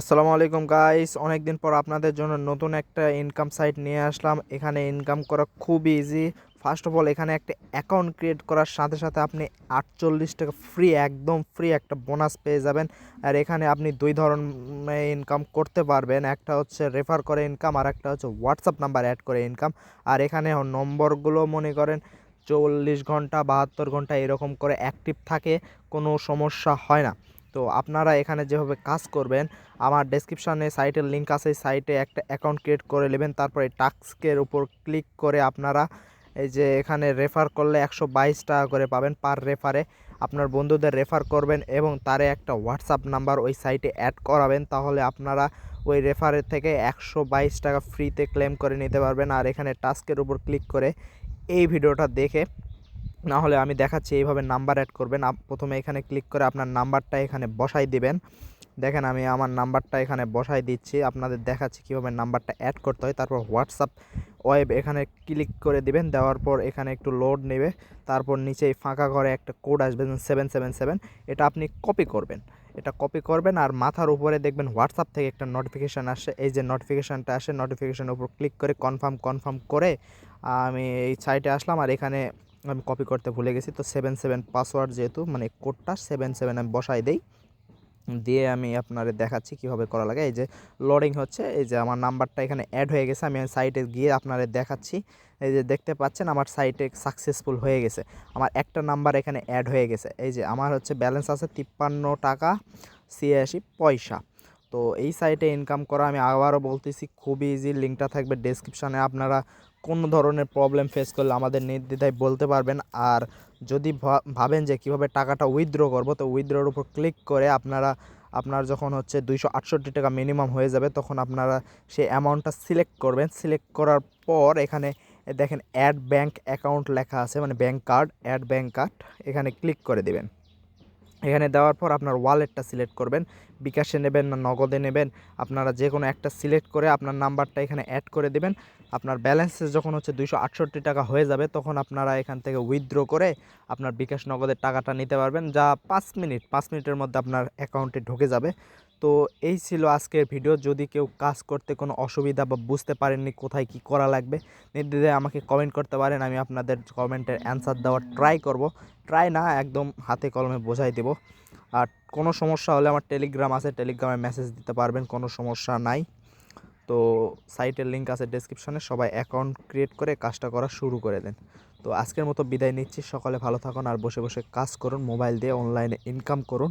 আসসালামু আলাইকুম গাইস অনেক দিন পর আপনাদের জন্য নতুন একটা ইনকাম সাইট নিয়ে আসলাম। এখানে ইনকাম করা খুব ইজি ফার্স্ট অফ অল এখানে একটা অ্যাকাউন্ট ক্রিয়েট করার সাথে সাথে আপনি আটচল্লিশ টাকা ফ্রি একদম ফ্রি একটা বোনাস পেয়ে যাবেন। আর এখানে আপনি দুই ধরনের ইনকাম করতে পারবেন। একটা হচ্ছে রেফার করে ইনকাম আর একটা হচ্ছে হোয়াটসঅ্যাপ নাম্বার অ্যাড করে ইনকাম আর এখানে নম্বরগুলো মনে করেন, চল্লিশ ঘণ্টা, বাহাত্তর ঘণ্টা এরকম করে অ্যাক্টিভ থাকে। কোনো সমস্যা হয় না। তো আপনারা এখানে যেভাবে কাজ করবেন, আমার ডেসক্রিপশানে সাইটের লিঙ্ক আছে সাইটে একটা অ্যাকাউন্ট ক্রিয়েট করে নেবেন, তারপরে টাস্কের উপর ক্লিক করে আপনারা এই যে এখানে রেফার করলে একশো বাইশ টাকা করে পাবেন পার রেফারে আপনার বন্ধুদের রেফার করবেন এবং তারে একটা হোয়াটসঅ্যাপ নাম্বার ওই সাইটে অ্যাড করাবেন, তাহলে আপনারা ওই রেফারের থেকে একশো বাইশ টাকা ফ্রিতে ক্লেম করে নিতে পারবেন। আর এখানে টাস্কের উপর ক্লিক করে এই ভিডিওটা দেখে না হলে আমি দেখাচ্ছি এইভাবে নাম্বার অ্যাড করবেন। প্রথমে এখানে ক্লিক করে আপনার নাম্বারটা এখানে বসাই দিবেন। দেখেন আমি আমার নাম্বারটা এখানে বসাই দিচ্ছি। আপনাদের দেখাচ্ছি কীভাবে নাম্বারটা অ্যাড করতে হয়। তারপর হোয়াটসঅ্যাপ ওয়েব এখানে ক্লিক করে দিবেন। দেওয়ার পর এখানে একটু লোড নেবে। তারপর নিচেই ফাঁকা ঘরে একটা কোড আসবে সেভেন সেভেন সেভেন এটা আপনি কপি করবেন। এটা কপি করবেন আর মাথার উপরে দেখবেন হোয়াটসঅ্যাপ থেকে একটা নোটিফিকেশান আসে। এই যে নোটিফিকেশানটা আসে নোটিফিকেশানের উপর ক্লিক করে কনফার্ম কনফার্ম করে আমি এই সাইটে আসলাম। আর এখানে আমি কপি করতে ভুলে গেছি। তো সেভেন সেভেন পাসওয়ার্ড যেহেতু মানে কোডটা সেভেন সেভেন আমি বসাই দেই। দিয়ে আমি আপনাদের দেখাচ্ছি কীভাবে করা লাগে। এই যে লোডিং হচ্ছে, এই যে আমার নাম্বারটা এখানে অ্যাড হয়ে গেছে। আমি সাইটে গিয়ে আপনারে দেখাচ্ছি। এই যে দেখতে পাচ্ছেন, আমার সাইটে সাকসেসফুল হয়ে গেছে। আমার একটা নাম্বার এখানে অ্যাড হয়ে গেছে। এই যে আমার হচ্ছে ব্যালেন্স আছে তিপ্পান্ন টাকা ছিয়াশি পয়সা। তো এই সাইটে ইনকাম করা আমি আবারও বলতেছি, খুবই ইজি লিঙ্কটা থাকবে ডেসক্রিপশানে আপনারা কোনো ধরনের প্রবলেম ফেস করলে আমাদের নির্দ্বিধায় বলতে পারবেন। আর যদি ভাবেন যে কীভাবে টাকাটা উইথড্র করব, তো উইথড্রর উপর ক্লিক করে আপনারা, আপনার যখন হচ্ছে দুইশো আটষট্টি টাকা মিনিমাম হয়ে যাবে, তখন আপনারা সেই অ্যামাউন্টটা সিলেক্ট করবেন। সিলেক্ট করার পর এখানে দেখেন অ্যাড ব্যাঙ্ক অ্যাকাউন্ট লেখা আছে মানে bank card add bank card এখানে ক্লিক করে দেবেন। এখানে দেওয়ার পর আপনার ওয়ালেটটা সিলেক্ট করবেন। বিকাশে নেবেন না নগদে নেবেন, আপনারা যে কোনো একটা সিলেক্ট করে আপনার নাম্বারটা এখানে অ্যাড করে দেবেন। আপনার ব্যালেন্সে যখন হচ্ছে দুইশো আটষট্টি টাকা হয়ে যাবে, তখন আপনারা এখান থেকে উইথড্র করে আপনার বিকাশ নগদের টাকাটা নিতে পারবেন। যা পাঁচ মিনিট, পাঁচ মিনিটের মধ্যে আপনার অ্যাকাউন্টে ঢুকে যাবে। তো এই ছিল আজকের ভিডিও। যদি কেউ কাজ করতে কোনো অসুবিধা বা বুঝতে পারেননি কোথায় কি করা লাগবে, নির্দ্বিধায় আমাকে কমেন্ট করতে পারেন, আমি আপনাদের কমেন্টের অ্যান্সার দেওয়ার ট্রাই করব। ট্রাই না, একদম হাতে কলমে বোঝাই দেব। আর কোনো সমস্যা হলে আমার টেলিগ্রাম আছে টেলিগ্রামে মেসেজ দিতে পারবেন, কোনো সমস্যা নাই। তো সাইটের লিঙ্ক আছে ডেসক্রিপশনে সবাই অ্যাকাউন্ট ক্রিয়েট করে কাজটা করা শুরু করে দেন। তো আজকের মতো বিদায় নিচ্ছি, সকালে ভালো থাকুন আর বসে বসে কাজ করুন মোবাইল দিয়ে অনলাইনে ইনকাম করুন।